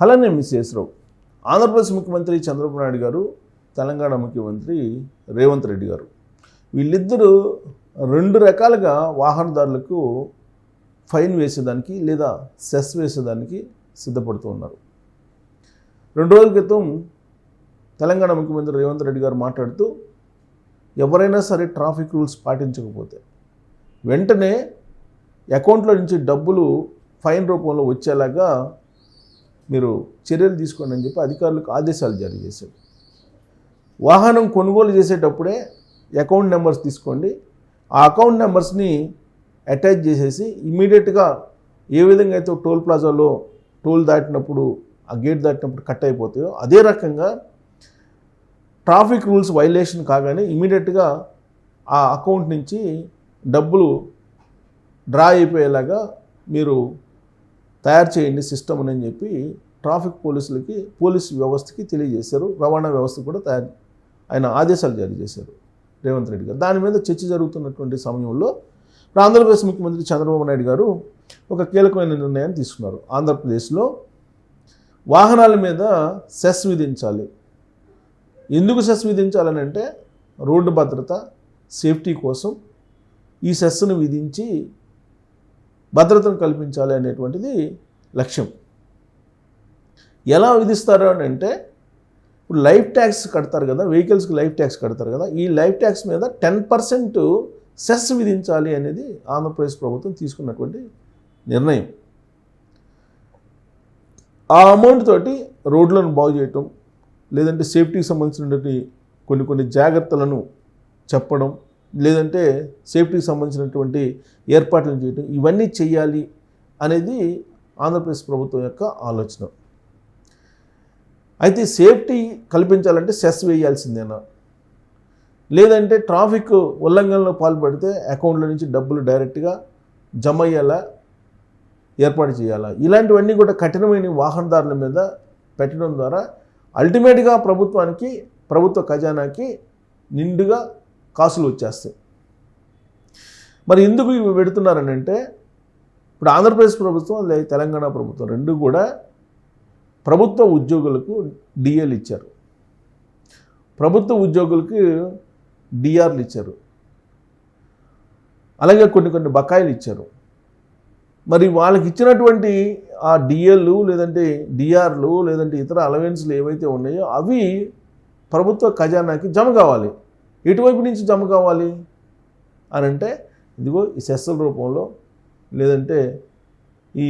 అలానే మిస్సెస్ రావు ఆంధ్రప్రదేశ్ ముఖ్యమంత్రి చంద్రబాబు నాయుడు గారు తెలంగాణ ముఖ్యమంత్రి రేవంత్ రెడ్డి గారు. వీళ్ళిద్దరూ రెండు రకాలుగా వాహనదారులకు ఫైన్ వేసేదానికి లేదా సెస్ వేసేదానికి సిద్ధపడుతూ ఉన్నారు. రెండు రోజుల క్రితం తెలంగాణ ముఖ్యమంత్రి రేవంత్ రెడ్డి గారు మాట్లాడుతూ ఎవరైనా సరే ట్రాఫిక్ రూల్స్ పాటించకపోతే వెంటనే అకౌంట్లో నుంచి డబ్బులు ఫైన్ రూపంలో వచ్చేలాగా మీరు చర్యలు తీసుకోండి అని చెప్పి అధికారులకు ఆదేశాలు జారీ చేశారు. వాహనం కొనుగోలు చేసేటప్పుడే అకౌంట్ నెంబర్స్ తీసుకోండి. ఆ అకౌంట్ నెంబర్స్ని అటాచ్ చేసేసి ఇమీడియట్గా ఏ విధంగా అయితే టోల్ ప్లాజాలో టోల్ దాటినప్పుడు ఆ గేట్ దాటినప్పుడు కట్ అయిపోతాయో అదే రకంగా ట్రాఫిక్ రూల్స్ వైలేషన్ కాగానే ఇమీడియట్గా ఆ అకౌంట్ నుంచి డబ్బులు డ్రా అయిపోయేలాగా మీరు తయారు చేయండి సిస్టమ్ అని చెప్పి ట్రాఫిక్ పోలీసులకి పోలీస్ వ్యవస్థకి తెలియజేశారు. రవాణా వ్యవస్థ కూడా తయారు ఆయన ఆదేశాలు జారీ చేశారు రేవంత్ రెడ్డి గారు. దాని మీద చర్చ జరుగుతున్నటువంటి సమయంలో ఆంధ్రప్రదేశ్ ముఖ్యమంత్రి చంద్రబాబు నాయుడు గారు ఒక కీలకమైన నిర్ణయాన్ని తీసుకున్నారు. ఆంధ్రప్రదేశ్లో వాహనాల మీద సెస్ విధించాలి. ఎందుకు సెస్ విధించాలని అంటే రోడ్డు భద్రత సేఫ్టీ కోసం ఈ సెస్ను విధించి భద్రతను కల్పించాలి అనేటువంటిది లక్ష్యం. ఎలా విధిస్తారు అని అంటే ఇప్పుడు లైఫ్ ట్యాక్స్ కడతారు కదా వెహికల్స్కి లైఫ్ ట్యాక్స్ కడతారు కదా ఈ లైఫ్ ట్యాక్స్ మీద టెన్ పర్సెంట్ సెస్ విధించాలి అనేది ఆంధ్రప్రదేశ్ ప్రభుత్వం తీసుకున్నటువంటి నిర్ణయం. ఆ అమౌంట్ తోటి రోడ్లను బాగు చేయటం లేదంటే సేఫ్టీకి సంబంధించినటువంటి కొన్ని కొన్ని జాగ్రత్తలను చెప్పడం లేదంటే సేఫ్టీకి సంబంధించినటువంటి ఏర్పాట్లను చేయడం ఇవన్నీ చేయాలి అనేది ఆంధ్రప్రదేశ్ ప్రభుత్వం యొక్క ఆలోచన. అయితే సేఫ్టీ కల్పించాలంటే సెస్ వేయాల్సిందేనా? లేదంటే ట్రాఫిక్ ఉల్లంఘనలో పాల్పడితే అకౌంట్లో నుంచి డబ్బులు డైరెక్ట్గా జమ అయ్యేలా ఏర్పాటు చేయాలా? ఇలాంటివన్నీ కూడా కఠినమైన వాహనదారుల మీద పెట్టడం ద్వారా అల్టిమేట్గా ప్రభుత్వానికి ప్రభుత్వ ఖజానాకి నిండుగా కాసులు వచ్చేస్తాయి. మరి ఎందుకు ఇవి పెడుతున్నారని అంటే ఇప్పుడు ఆంధ్రప్రదేశ్ ప్రభుత్వం లేదా తెలంగాణ ప్రభుత్వం రెండు కూడా ప్రభుత్వ ఉద్యోగులకు డిఎల్ ఇచ్చారు. ప్రభుత్వ ఉద్యోగులకి డిఆర్లు ఇచ్చారు. అలాగే కొన్ని కొన్ని బకాయిలు ఇచ్చారు. మరి వాళ్ళకి ఇచ్చినటువంటి ఆ డిఎల్లు లేదంటే డిఆర్లు లేదంటే ఇతర అలవెన్స్లు ఏవైతే ఉన్నాయో అవి ప్రభుత్వ ఖజానాకి జమ కావాలి. ఎటువైపు నుంచి జమ కావాలి? అని అంటే ఇదిగో ఈ సెస్సల రూపంలో లేదంటే ఈ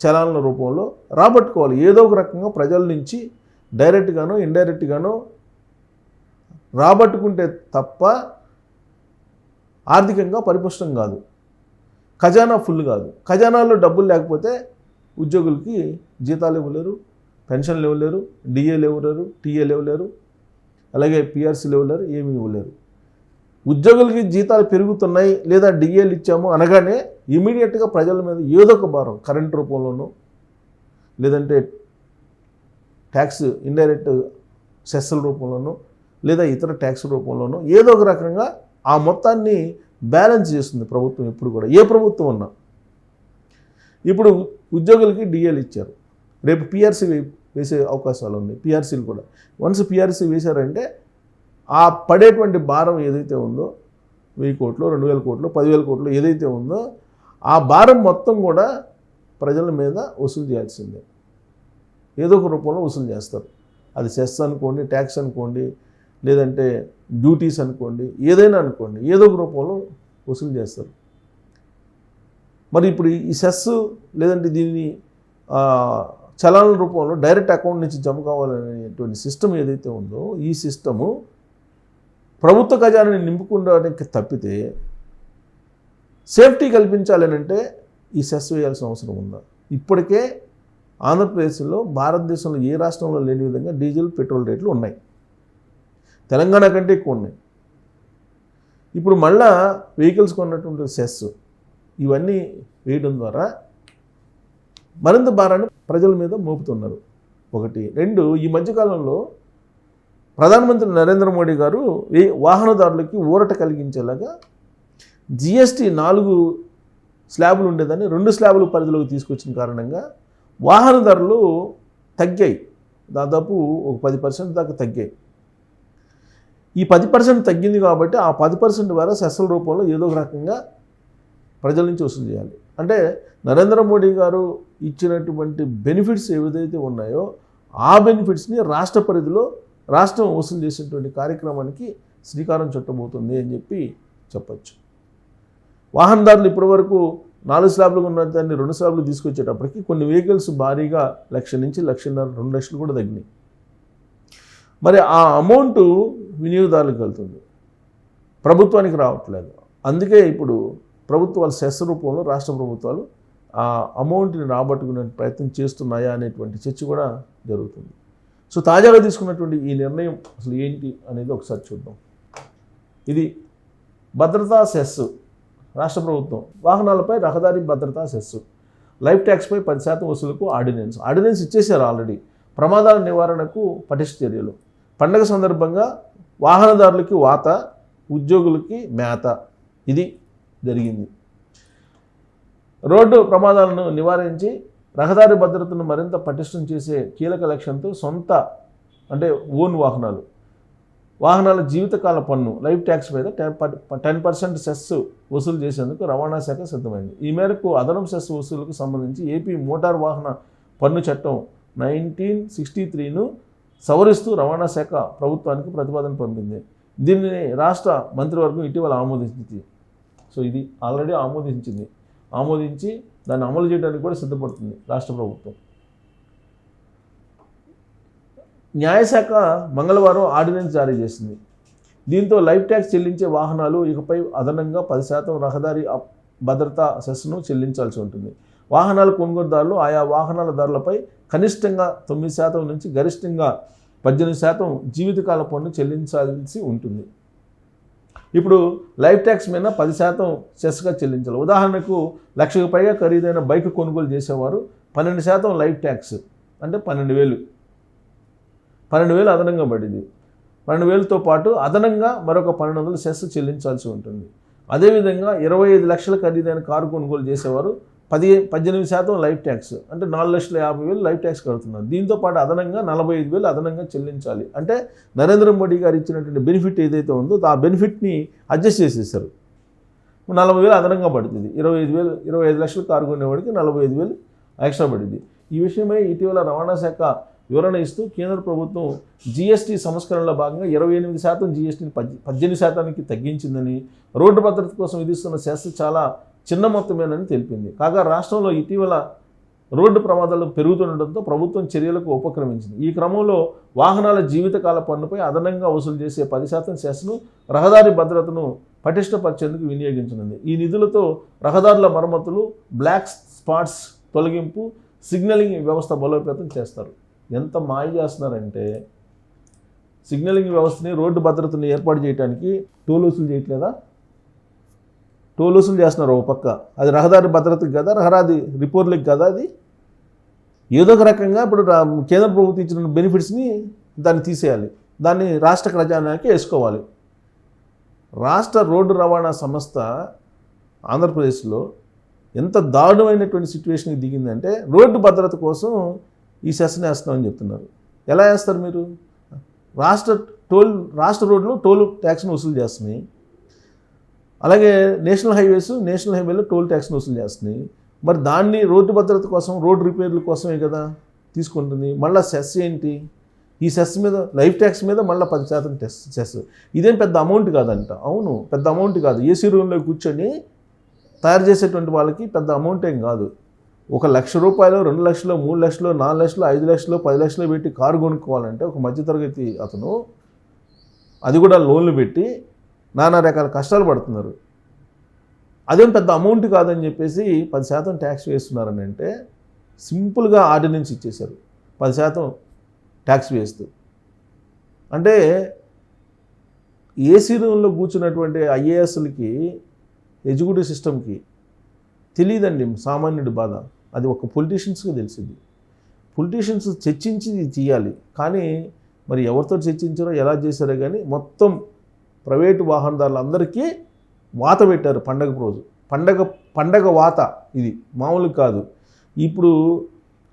చలానాల రూపంలో రాబట్టుకోవాలి. ఏదో ఒక రకంగా ప్రజల నుంచి డైరెక్ట్గానో ఇండైరెక్ట్గానో రాబట్టుకుంటే తప్ప ఆర్థికంగా పరిపుష్టం కాదు. ఖజానా ఫుల్ కాదు. ఖజానాలో డబ్బులు లేకపోతే ఉద్యోగులకి జీతాలు ఇవ్వలేరు పెన్షన్లు ఇవ్వలేరు డిఏలు ఇవ్వలేరు టీఏలు ఇవ్వలేరు అలాగే పిఆర్సీలు ఇవ్వలేరు ఏమీ ఇవ్వలేరు. ఉద్యోగులకి జీతాలు పెరుగుతున్నాయి లేదా డిఏలు ఇచ్చాము అనగానే ఇమీడియట్గా ప్రజల మీద ఏదో ఒక భారం కరెంట్ రూపంలోనూ లేదంటే ట్యాక్స్ ఇండైరెక్ట్ సెస్సల రూపంలోనూ లేదా ఇతర ట్యాక్స్ రూపంలోనూ ఏదో ఒక రకంగా ఆ మొత్తాన్ని బ్యాలెన్స్ చేస్తుంది ప్రభుత్వం ఎప్పుడు కూడా. ఏ ప్రభుత్వం ఉన్నా ఇప్పుడు ఉద్యోగులకి డిఏలు ఇచ్చారు. రేపు పిఆర్సీ వేసే అవకాశాలు ఉన్నాయి పిఆర్సీలు కూడా. వన్స్ పిఆర్సీ వేశారంటే ఆ పడేటువంటి భారం ఏదైతే ఉందో వెయ్యి కోట్లు రెండు వేల కోట్లు పదివేల కోట్లు ఏదైతే ఉందో ఆ భారం మొత్తం కూడా ప్రజల మీద వసూలు చేయాల్సిందే. ఏదో ఒక రూపంలో వసూలు చేస్తారు. అది సెస్ అనుకోండి ట్యాక్స్ అనుకోండి లేదంటే డ్యూటీస్ అనుకోండి ఏదైనా అనుకోండి ఏదో ఒక రూపంలో వసూలు చేస్తారు. మరి ఇప్పుడు ఈ సెస్ లేదంటే దీన్ని చలాల రూపంలో డైరెక్ట్ అకౌంట్ నుంచి జమ కావాలనేటువంటి సిస్టమ్ ఏదైతే ఉందో ఈ సిస్టము ప్రభుత్వ ఖజానాన్ని నింపుకోవడానికి తప్పితే సేఫ్టీ కల్పించాలని అంటే ఈ సెస్ వేయాల్సిన అవసరం ఉందా? ఇప్పటికే ఆంధ్రప్రదేశ్లో భారతదేశంలో ఏ రాష్ట్రంలో లేని విధంగా డీజిల్ పెట్రోల్ రేట్లు ఉన్నాయి. తెలంగాణ కంటే ఎక్కువ ఉన్నాయి. ఇప్పుడు మళ్ళా వెహికల్స్ కొన్నటువంటి సెస్ ఇవన్నీ వేయడం ద్వారా మరింత భారాన్ని ప్రజల మీద మోపుతున్నారు. ఒకటి. రెండు ఈ మధ్యకాలంలో ప్రధానమంత్రి నరేంద్ర మోడీ గారు ఈ వాహనదారులకి ఊరట కలిగించేలాగా జిఎస్టీ నాలుగు స్లాబులు ఉండేదాన్ని రెండు స్లాబులు పరిధిలోకి తీసుకొచ్చిన కారణంగా వాహనదారులు తగ్గాయి. దాదాపు ఒక పది పర్సెంట్ దాకా తగ్గాయి. ఈ పది పర్సెంట్ తగ్గింది కాబట్టి ఆ పది పర్సెంట్ ద్వారా సెస్సల రూపంలో ఏదో ఒక రకంగా ప్రజల నుంచి వసూలు చేయాలి. అంటే నరేంద్ర మోడీ గారు ఇచ్చినటువంటి బెనిఫిట్స్ ఏవైతే ఉన్నాయో ఆ బెనిఫిట్స్ని రాష్ట్ర పరిధిలో రాష్ట్రం వసూలు చేసినటువంటి కార్యక్రమానికి శ్రీకారం చుట్టబోతుంది అని చెప్పి చెప్పచ్చు. వాహనదారులు ఇప్పటివరకు నాలుగు స్లాబ్లు ఉన్న దాన్ని రెండు స్లాబ్లు తీసుకొచ్చేటప్పటికి కొన్ని వెహికల్స్ భారీగా లక్ష నుంచి లక్షన్నర రెండు లక్షలు కూడా తగ్గినాయి. మరి ఆ అమౌంట్ వినియోగదారులకు వెళ్తుంది. ప్రభుత్వానికి రావట్లేదు. అందుకే ఇప్పుడు ప్రభుత్వాలు సెస్ రూపంలో రాష్ట్ర ప్రభుత్వాలు ఆ అమౌంట్ని రాబట్టుకునే ప్రయత్నం చేస్తున్నాయా అనేటువంటి చర్చ కూడా జరుగుతుంది. సో తాజాగా తీసుకున్నటువంటి ఈ నిర్ణయం అసలు ఏంటి అనేది ఒకసారి చూద్దాం. ఇది భద్రతా సెస్ రాష్ట్ర ప్రభుత్వం. వాహనాలపై రహదారి భద్రతా సెస్ లైఫ్ ట్యాక్స్పై పది శాతం వసూలుకు ఆర్డినెన్స్. ఆర్డినెన్స్ ఇచ్చేశారు ఆల్రెడీ. ప్రమాదాల నివారణకు పటిష్ట చర్యలు. పండగ సందర్భంగా వాహనదారులకి వాత ఉద్యోగులకి మేత. ఇది జరిగింది. రోడ్డు ప్రమాదాలను నివారించి రహదారి భద్రతను మరింత పటిష్టం చేసే కీలక లక్ష్యంతో సొంత అంటే ఓన్ వాహనాలు. వాహనాల జీవితకాల పన్ను లైఫ్ ట్యాక్స్ మీద టెన్ టెన్ పర్సెంట్ సెస్ వసూలు చేసేందుకు రవాణా శాఖ సిద్ధమైంది. ఈ మేరకు అదనం సెస్ వసూలుకు సంబంధించి ఏపీ మోటార్ వాహన పన్ను చట్టం నైన్టీన్ సిక్స్టీ త్రీను సవరిస్తూ రవాణా శాఖ ప్రభుత్వానికి ప్రతిపాదన పంపింది. దీనిని రాష్ట్ర మంత్రివర్గం ఇటీవల ఆమోదించింది. సో ఇది ఆల్రెడీ ఆమోదించింది. ఆమోదించి దాన్ని అమలు చేయడానికి కూడా సిద్ధపడుతుంది రాష్ట్ర ప్రభుత్వం. న్యాయశాఖ మంగళవారం ఆర్డినెన్స్ జారీ చేసింది. దీంతో లైఫ్ ట్యాక్స్ చెల్లించే వాహనాలు ఇకపై అదనంగా పది శాతం రహదారి భద్రతా సెస్ను చెల్లించాల్సి ఉంటుంది. వాహనాల కొనుగోలుదారులు ఆయా వాహనాల ధరలపై కనిష్టంగా తొమ్మిది శాతం నుంచి గరిష్టంగా పద్దెనిమిది శాతం జీవితకాల పన్ను చెల్లించాల్సి ఉంటుంది. ఇప్పుడు లైఫ్ ట్యాక్స్ మీద పది శాతం సెస్గా చెల్లించాలి. ఉదాహరణకు లక్షకు పైగా ఖరీదైన బైక్ కొనుగోలు చేసేవారు పన్నెండు శాతం లైఫ్ ట్యాక్స్ అంటే పన్నెండు వేలు. పన్నెండు వేలు అదనంగా పడింది. పన్నెండు వేలతో పాటు అదనంగా మరొక పన్నెండు వందలు సెస్ చెల్లించాల్సి ఉంటుంది. అదేవిధంగా ఇరవై ఐదు లక్షల ఖరీదైన కారు కొనుగోలు చేసేవారు పది పద్దెనిమిది శాతం లైఫ్ ట్యాక్స్. అంటే నాలుగు లక్షల యాభై వేలు లైఫ్ ట్యాక్స్ కడుతున్నారు. దీంతో పాటు అదనంగా నలభై ఐదు వేలు అదనంగా చెల్లించాలి. అంటే నరేంద్ర మోడీ గారు ఇచ్చినటువంటి బెనిఫిట్ ఏదైతే ఉందో ఆ బెనిఫిట్ని అడ్జస్ట్ చేసేసారు నలభై వేలు అదనంగా పడుతుంది. ఇరవై ఐదు వేలు ఇరవై ఐదు లక్షలు కారు కొనేవాడికి నలభై ఐదు వేలు ఎక్స్ట్రా పడింది. ఈ విషయమై ఇటీవల రవాణా శాఖ వివరణ ఇస్తూ కేంద్ర ప్రభుత్వం జీఎస్టీ సంస్కరణలో భాగంగా ఇరవై ఎనిమిది శాతం జీఎస్టీని పద్ పద్దెనిమిది శాతానికి తగ్గించిందని రోడ్డు భద్రత కోసం విధిస్తున్న సెస్ చాలా చిన్న మొత్తమేనని తెలిపింది. కాగా రాష్ట్రంలో ఇటీవల రోడ్డు ప్రమాదాలు పెరుగుతుండటంతో ప్రభుత్వం చర్యలకు ఉపక్రమించింది. ఈ క్రమంలో వాహనాల జీవితకాల పన్నుపై అదనంగా వసూలు చేసే పది శాతం సెస్ను రహదారి భద్రతను పటిష్టపరిచేందుకు వినియోగించనుంది. ఈ నిధులతో రహదారుల మరమ్మతులు బ్లాక్ స్పాట్స్ తొలగింపు సిగ్నలింగ్ వ్యవస్థ బలోపేతం చేస్తారు. ఎంత మాయ చేస్తున్నారంటే సిగ్నలింగ్ వ్యవస్థని రోడ్డు భద్రతను ఏర్పాటు చేయడానికి టోల్ వసూలు చేయట్లేదా? టోల్ వసూలు చేస్తున్నారు ఒక పక్క. అది రహదారి భద్రతకి కదా రహదారి రిపోర్ట్లకి కదా అది? ఏదో ఒక రకంగా ఇప్పుడు రా- కేంద్ర ప్రభుత్వం ఇచ్చిన బెనిఫిట్స్ని దాన్ని తీసేయాలి. దాన్ని రాష్ట్ర ఖజానాకి వేసుకోవాలి. రాష్ట్ర రోడ్డు రవాణా సంస్థ ఆంధ్రప్రదేశ్లో ఎంత దారుణమైనటువంటి సిచ్యువేషన్కి దిగిందంటే రోడ్డు భద్రత కోసం ఈ సెషన్ వేస్తున్నామని చెప్తున్నారు. ఎలా వేస్తారు మీరు? రాష్ట్ర టోల్ రాష్ట్ర రోడ్లు టోల్ ట్యాక్స్ని వసూలు చేస్తున్నాయి. అలాగే నేషనల్ హైవేస్ నేషనల్ హైవేలో టోల్ ట్యాక్స్ని వసూలు చేస్తున్నాయి. మరి దాన్ని రోడ్డు భద్రత కోసం రోడ్డు రిపేర్ల కోసమే కదా తీసుకుంటుంది. మళ్ళీ సెస్ ఏంటి? ఈ సెస్ మీద లైఫ్ ట్యాక్స్ మీద మళ్ళీ పది శాతం టెస్ సెస్. ఇదేం పెద్ద అమౌంట్ కాదంట. అవును పెద్ద అమౌంట్ కాదు. ఏసీ రూమ్లో కూర్చొని తయారు చేసేటువంటి వాళ్ళకి పెద్ద అమౌంట్ ఏం కాదు. ఒక లక్ష రూపాయలు రెండు లక్షలు మూడు లక్షలు నాలుగు లక్షలు ఐదు లక్షలు పది లక్షలు పెట్టి కారు కొనుక్కోవాలంటే ఒక మధ్యతరగతి అతను అది కూడా లోన్లు పెట్టి నానా రకాల కష్టాలు పడుతున్నారు. అదేం పెద్ద అమౌంట్ కాదని చెప్పేసి పది శాతం ట్యాక్స్ వేస్తున్నారని అంటే సింపుల్గా ఆర్డినెన్స్ ఇచ్చేశారు. పది శాతం ట్యాక్స్ వేస్తూ. అంటే ఏసీ రూమ్లో కూర్చున్నటువంటి ఐఏఎస్లకి ఎగ్జిక్యూటివ్ సిస్టమ్కి తెలియదండి సామాన్యుడి బాధ. అది ఒక పొలిటీషియన్స్కి తెలిసింది. పొలిటీషియన్స్ చర్చించి చేయాలి కానీ మరి ఎవరితో చర్చించారో ఎలా చేశారో కానీ మొత్తం ప్రైవేటు వాహనదారులందరికీ వాత పెట్టారు పండగ రోజు. పండగ పండగ వాత ఇది. మామూలు కాదు. ఇప్పుడు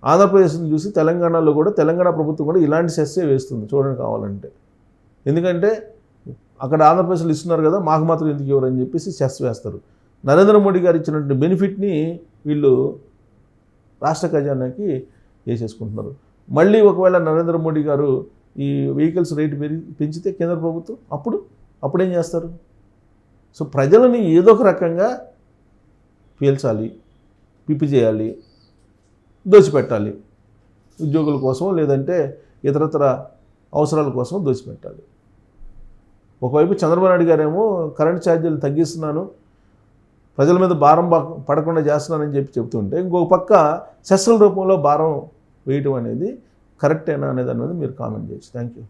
ఆంధ్రప్రదేశ్ని చూసి తెలంగాణలో కూడా తెలంగాణ ప్రభుత్వం కూడా ఇలాంటి సెస్సే వేస్తుంది చూడండి కావాలంటే. ఎందుకంటే అక్కడ ఆంధ్రప్రదేశ్లో ఇస్తున్నారు కదా మాకు మాత్రం ఎందుకు ఇవ్వరు అని చెప్పేసి సెస్ వేస్తారు. నరేంద్ర మోడీ గారు ఇచ్చినటువంటి బెనిఫిట్ని వీళ్ళు రాష్ట్ర ఖజానాకి వేసేసుకుంటున్నారు. మళ్ళీ ఒకవేళ నరేంద్ర మోడీ గారు ఈ వెహికల్స్ రేటు పెరిగి పెంచితే కేంద్ర ప్రభుత్వం అప్పుడు అప్పుడేం చేస్తారు? సో ప్రజలని ఏదో ఒక రకంగా పీల్చాలి పిప్పి చేయాలి దోచిపెట్టాలి. ఉద్యోగుల కోసం లేదంటే ఇతరతర అవసరాల కోసం దోచిపెట్టాలి. ఒకవైపు చంద్రబాబు నాయుడు గారేమో కరెంట్ ఛార్జీలు తగ్గిస్తున్నాను ప్రజల మీద భారం పడకుండా చేస్తున్నానని చెప్పి చెప్తుంటే ఇంకొక పక్క సెస్సుల రూపంలో భారం వేయటం అనేది కరెక్టేనా అనేది అన్నది మీరు కామెంట్ చేయొచ్చు. Thank you